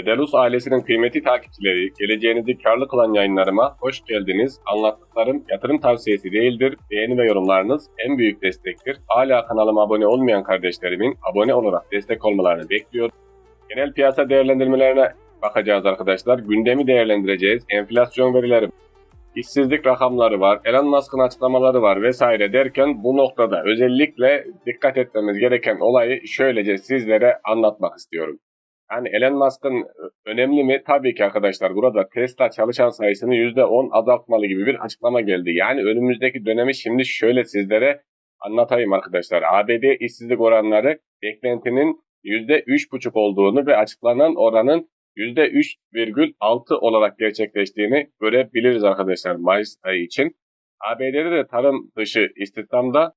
Fidelus ailesinin kıymetli takipçileri, geleceğinizi karlı kılan yayınlarıma hoş geldiniz. Anlattıklarım yatırım tavsiyesi değildir. Beğeni ve yorumlarınız en büyük destektir. Hala kanalıma abone olmayan kardeşlerimin abone olarak destek olmalarını bekliyorum. Genel piyasa değerlendirmelerine bakacağız arkadaşlar. Gündemi değerlendireceğiz. Enflasyon verileri, işsizlik rakamları var, Elon Musk'ın açıklamaları var vesaire derken bu noktada özellikle dikkat etmemiz gereken olayı şöylece sizlere anlatmak istiyorum. Yani Elon Musk'ın önemli mi? Tabii ki arkadaşlar burada Tesla çalışan sayısını %10 azaltmalı gibi bir açıklama geldi. Yani önümüzdeki dönemi şimdi şöyle sizlere anlatayım arkadaşlar. ABD işsizlik oranları beklentinin %3,5 olduğunu ve açıklanan oranın %3,6 olarak gerçekleştiğini görebiliriz arkadaşlar Mayıs ayı için. ABD'de de tarım dışı istihdamda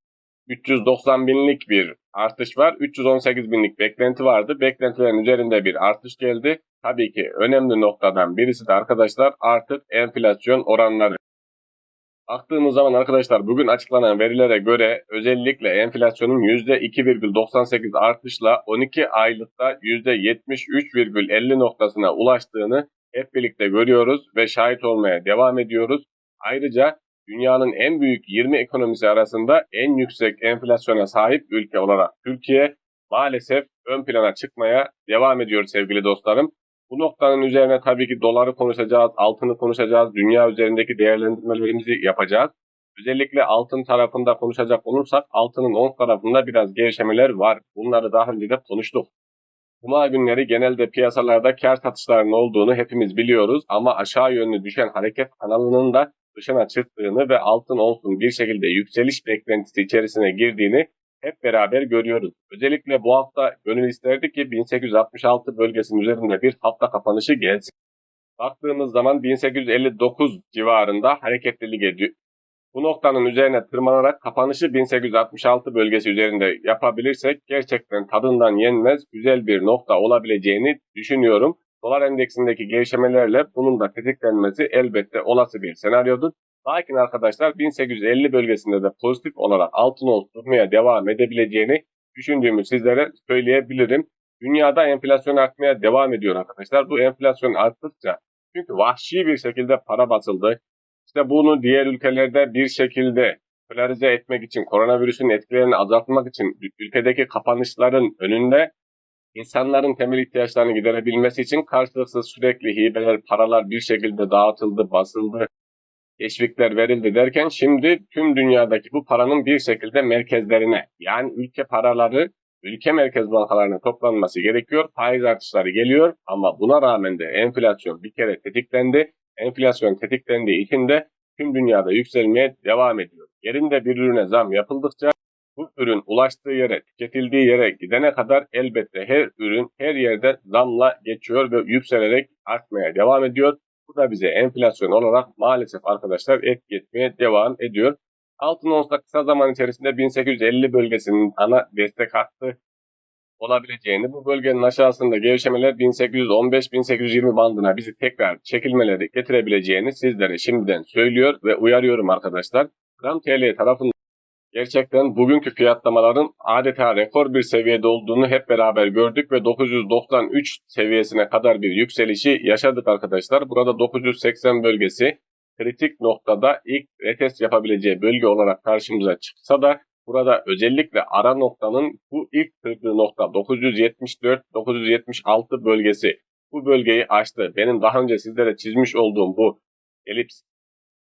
390 binlik bir artış var. 318 binlik beklenti vardı. Beklentilerin üzerinde bir artış geldi. Tabii ki önemli noktadan birisi de arkadaşlar artık enflasyon oranları. Baktığımız zaman arkadaşlar bugün açıklanan verilere göre özellikle enflasyonun %2,98 artışla 12 aylıkta %73,50 noktasına ulaştığını hep birlikte görüyoruz ve şahit olmaya devam ediyoruz. Ayrıca dünyanın en büyük 20 ekonomisi arasında en yüksek enflasyona sahip ülke olarak Türkiye maalesef ön plana çıkmaya devam ediyor sevgili dostlarım. Bu noktanın üzerine tabii ki doları konuşacağız, altını konuşacağız, dünya üzerindeki değerlendirmelerimizi yapacağız. Özellikle altın tarafında konuşacak olursak altının 10 tarafında biraz gevşemeler var. Bunları daha önce de konuştuk. Cuma günleri genelde piyasalarda kar satışlarının olduğunu hepimiz biliyoruz ama aşağı yönlü düşen hareket kanalının da dışına çıktığını ve altın olsun bir şekilde yükseliş beklentisi içerisine girdiğini hep beraber görüyoruz. Özellikle bu hafta gönül isterdi ki 1866 bölgesinin üzerinde bir hafta kapanışı gelsin. Baktığımız zaman 1859 civarında hareketlilik ediyor. Bu noktanın üzerine tırmanarak kapanışı 1866 bölgesi üzerinde yapabilirsek gerçekten tadından yenmez güzel bir nokta olabileceğini düşünüyorum. Dolar endeksindeki gevşemelerle bunun da tetiklenmesi elbette olası bir senaryodur. Lakin arkadaşlar 1850 bölgesinde de pozitif olarak altın oluşturmaya devam edebileceğini düşündüğümü sizlere söyleyebilirim. Dünyada enflasyon artmaya devam ediyor arkadaşlar. Bu enflasyon arttıkça çünkü vahşi bir şekilde para basıldı. İşte bunu diğer ülkelerde bir şekilde polarize etmek için, koronavirüsün etkilerini azaltmak için ülkedeki kapanışların önünde insanların temel ihtiyaçlarını giderebilmesi için karşılıksız sürekli hibeler, paralar bir şekilde dağıtıldı, basıldı, teşvikler verildi derken şimdi tüm dünyadaki bu paranın bir şekilde merkezlerine yani ülke paraları ülke merkez bankalarına toplanması gerekiyor. Faiz artışları geliyor ama buna rağmen de enflasyon bir kere tetiklendi. Enflasyon tetiklendiği için de tüm dünyada yükselmeye devam ediyor. Yerinde bir ürüne zam yapıldıkça bu ürün ulaştığı yere, tüketildiği yere gidene kadar elbette her ürün her yerde zamla geçiyor ve yükselerek artmaya devam ediyor. Bu da bize enflasyon olarak maalesef arkadaşlar etki etmeye devam ediyor. Altın onsla kısa zaman içerisinde 1850 bölgesinin ana destek hattı olabileceğini, bu bölgenin aşağısında gevşemeler 1815-1820 bandına bizi tekrar çekilmeleri getirebileceğini sizlere şimdiden söylüyor ve uyarıyorum arkadaşlar. Gram TL tarafında gerçekten bugünkü fiyatlamaların adeta rekor bir seviyede olduğunu hep beraber gördük ve 993 seviyesine kadar bir yükselişi yaşadık arkadaşlar. Burada 980 bölgesi kritik noktada ilk retest yapabileceği bölge olarak karşımıza çıksa da burada özellikle ara noktanın bu ilk kırdığı nokta 974-976 bölgesi bu bölgeyi aştı. Benim daha önce sizlere çizmiş olduğum bu elips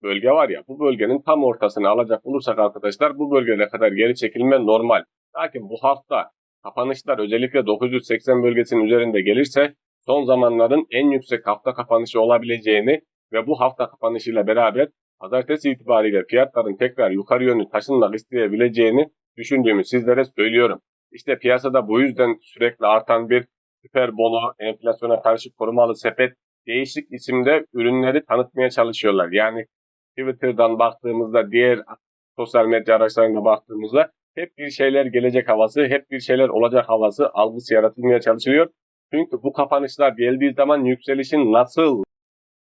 bölge var ya bu bölgenin tam ortasını alacak olursak arkadaşlar bu bölgeye kadar geri çekilme normal. Lakin bu hafta kapanışlar özellikle 980 bölgesinin üzerinde gelirse son zamanların en yüksek hafta kapanışı olabileceğini ve bu hafta kapanışıyla beraber pazartesi itibariyle fiyatların tekrar yukarı yönlü taşınmak isteyebileceğini düşündüğümü sizlere söylüyorum. İşte piyasada bu yüzden sürekli artan bir süper bono, enflasyona karşı korumalı sepet değişik isimde ürünleri tanıtmaya çalışıyorlar. Yani Twitter'dan baktığımızda, diğer sosyal medya araçlarına baktığımızda hep bir şeyler gelecek havası, hep bir şeyler olacak havası algısı yaratılmaya çalışılıyor. Çünkü bu kapanışlar geldiği zaman yükselişin nasıl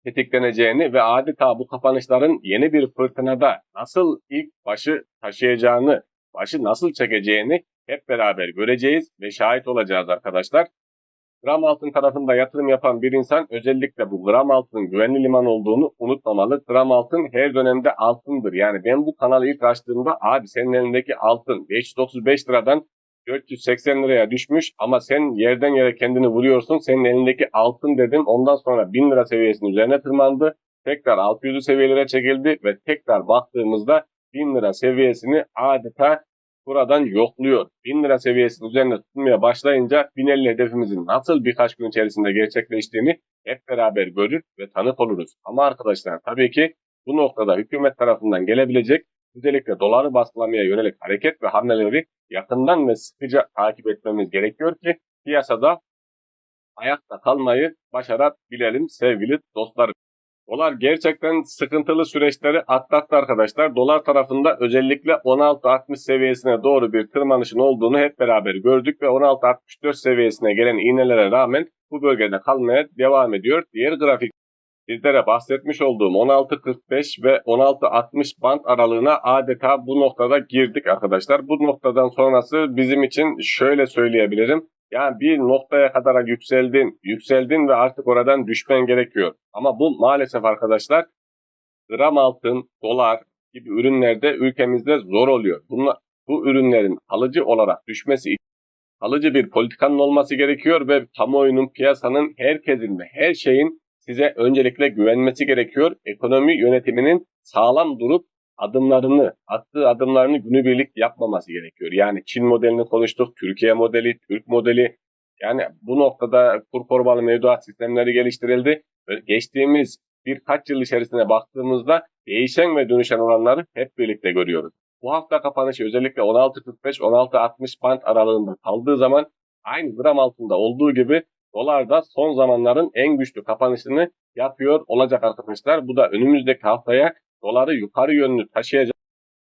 tetikleneceğini ve adeta bu kapanışların yeni bir fırtınada nasıl ilk başı taşıyacağını, başı nasıl çekeceğini hep beraber göreceğiz ve şahit olacağız arkadaşlar. Gram altın tarafında yatırım yapan bir insan özellikle bu gram altının güvenli liman olduğunu unutmamalı. Gram altın her dönemde altındır. Yani ben bu kanalı ilk açtığımda abi senin elindeki altın 535 liradan 480 liraya düşmüş ama sen yerden yere kendini vuruyorsun. Senin elindeki altın dedim. Ondan sonra 1000 lira seviyesinin üzerine tırmandı. Tekrar 600'lü seviyelere çekildi ve tekrar baktığımızda 1000 lira seviyesini adeta buradan yokluyor. 1000 lira seviyesinin üzerine tutmaya başlayınca 1050 hedefimizin nasıl birkaç gün içerisinde gerçekleştiğini hep beraber görür ve tanık oluruz. Ama arkadaşlar tabii ki bu noktada hükümet tarafından gelebilecek özellikle doları baskılamaya yönelik hareket ve hamleleri yakından ve sıkıca takip etmemiz gerekiyor ki piyasada ayakta kalmayı başarabilelim sevgili dostlarım. Dolar gerçekten sıkıntılı süreçleri atlattı arkadaşlar. Dolar tarafında özellikle 16.60 seviyesine doğru bir tırmanışın olduğunu hep beraber gördük ve 16.64 seviyesine gelen iğnelere rağmen bu bölgede kalmaya devam ediyor. Diğer grafik sizlere bahsetmiş olduğum 16.45 ve 16.60 band aralığına adeta bu noktada girdik arkadaşlar. Bu noktadan sonrası bizim için şöyle söyleyebilirim. Yani bir noktaya kadar yükseldin, yükseldin ve artık oradan düşmen gerekiyor. Ama bu maalesef arkadaşlar gram altın, dolar gibi ürünlerde ülkemizde zor oluyor. Bunlar, bu ürünlerin alıcı olarak düşmesi için alıcı bir politikanın olması gerekiyor ve kamuoyunun, piyasanın, herkesin ve her şeyin size öncelikle güvenmesi gerekiyor. Ekonomi yönetiminin sağlam durup adımlarını, attığı adımlarını günübirlik yapmaması gerekiyor. Yani Çin modelini konuştuk, Türkiye modeli, Türk modeli. Yani bu noktada kur korumalı mevduat sistemleri geliştirildi. Ve geçtiğimiz birkaç yıl içerisine baktığımızda değişen ve dönüşen olanları hep birlikte görüyoruz. Bu hafta kapanışı özellikle 16.45-16.60 band aralığında kaldığı zaman aynı gram altında olduğu gibi dolar da son zamanların en güçlü kapanışını yapıyor olacak arkadaşlar. Bu da önümüzdeki haftaya doları yukarı yönlü taşıyacak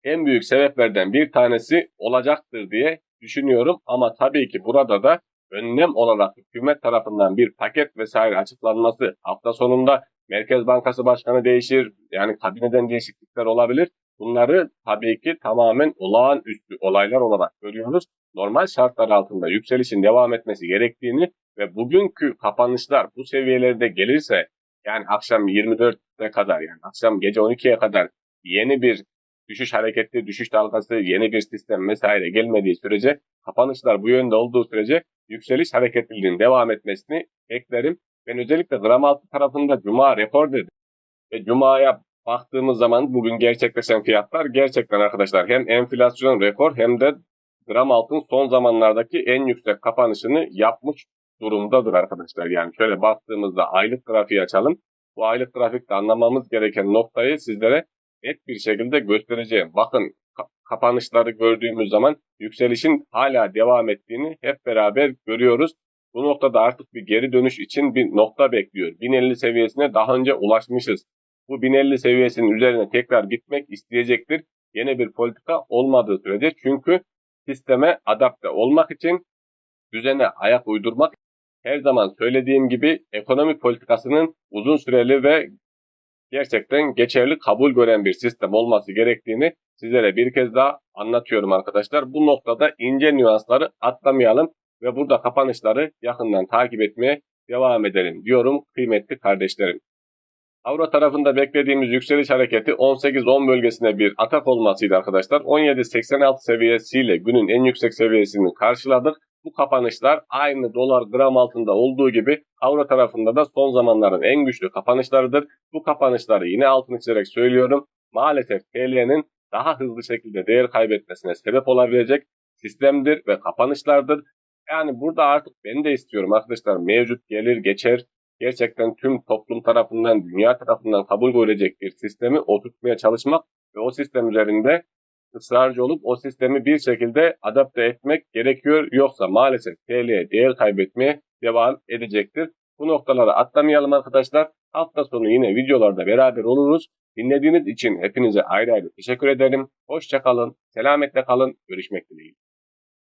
en büyük sebeplerden bir tanesi olacaktır diye düşünüyorum. Ama tabii ki burada da önlem olarak hükümet tarafından bir paket vesaire açıklanması hafta sonunda Merkez Bankası Başkanı değişir. Yani kabineden değişiklikler olabilir. Bunları tabii ki tamamen olağanüstü olaylar olarak görüyoruz. Normal şartlar altında yükselişin devam etmesi gerektiğini ve bugünkü kapanışlar bu seviyelerde gelirse yani akşam 24'e kadar yani akşam gece 12'ye kadar yeni bir düşüş hareketi, düşüş dalgası, yeni bir sistem vesaire gelmediği sürece kapanışlar bu yönde olduğu sürece yükseliş hareketliliğinin devam etmesini beklerim. Ben özellikle gram altı tarafında Cuma rekor dedim. Ve Cuma'ya baktığımız zaman bugün gerçekleşen fiyatlar gerçekten arkadaşlar hem enflasyon rekor hem de gram altın son zamanlardaki en yüksek kapanışını yapmış durumdadır arkadaşlar. Yani şöyle baktığımızda aylık grafiği açalım. Bu aylık grafikte anlamamız gereken noktayı sizlere net bir şekilde göstereceğim. Bakın kapanışları gördüğümüz zaman yükselişin hala devam ettiğini hep beraber görüyoruz. Bu noktada artık bir geri dönüş için bir nokta bekliyor. 1050 seviyesine daha önce ulaşmışız. Bu 1050 seviyesinin üzerine tekrar gitmek isteyecektir. Yeni bir politika olmadığı sürece çünkü sisteme adapte olmak için düzene ayak uydurmak her zaman söylediğim gibi ekonomi politikasının uzun süreli ve gerçekten geçerli kabul gören bir sistem olması gerektiğini sizlere bir kez daha anlatıyorum arkadaşlar. Bu noktada ince nüansları atlamayalım ve burada kapanışları yakından takip etmeye devam edelim diyorum kıymetli kardeşlerim. Avro tarafında beklediğimiz yükseliş hareketi 18-10 bölgesine bir atak olmasıydı arkadaşlar. 17-86 seviyesiyle günün en yüksek seviyesini karşıladık. Bu kapanışlar aynı dolar gram altında olduğu gibi avro tarafında da son zamanların en güçlü kapanışlarıdır. Bu kapanışları yine altını çizerek söylüyorum. Maalesef TL'nin daha hızlı şekilde değer kaybetmesine sebep olabilecek sistemdir ve kapanışlardır. Yani burada artık ben de istiyorum arkadaşlar mevcut gelir geçer gerçekten tüm toplum tarafından, dünya tarafından kabul görecek bir sistemi oturtmaya çalışmak ve o sistem üzerinde ısrarcı olup o sistemi bir şekilde adapte etmek gerekiyor. Yoksa maalesef TL değer kaybetmeye devam edecektir. Bu noktaları atlamayalım arkadaşlar. Hafta sonu yine videolarda beraber oluruz. Dinlediğiniz için hepinize ayrı ayrı teşekkür ederim. Hoşçakalın, selametle kalın, görüşmek dileğiyle.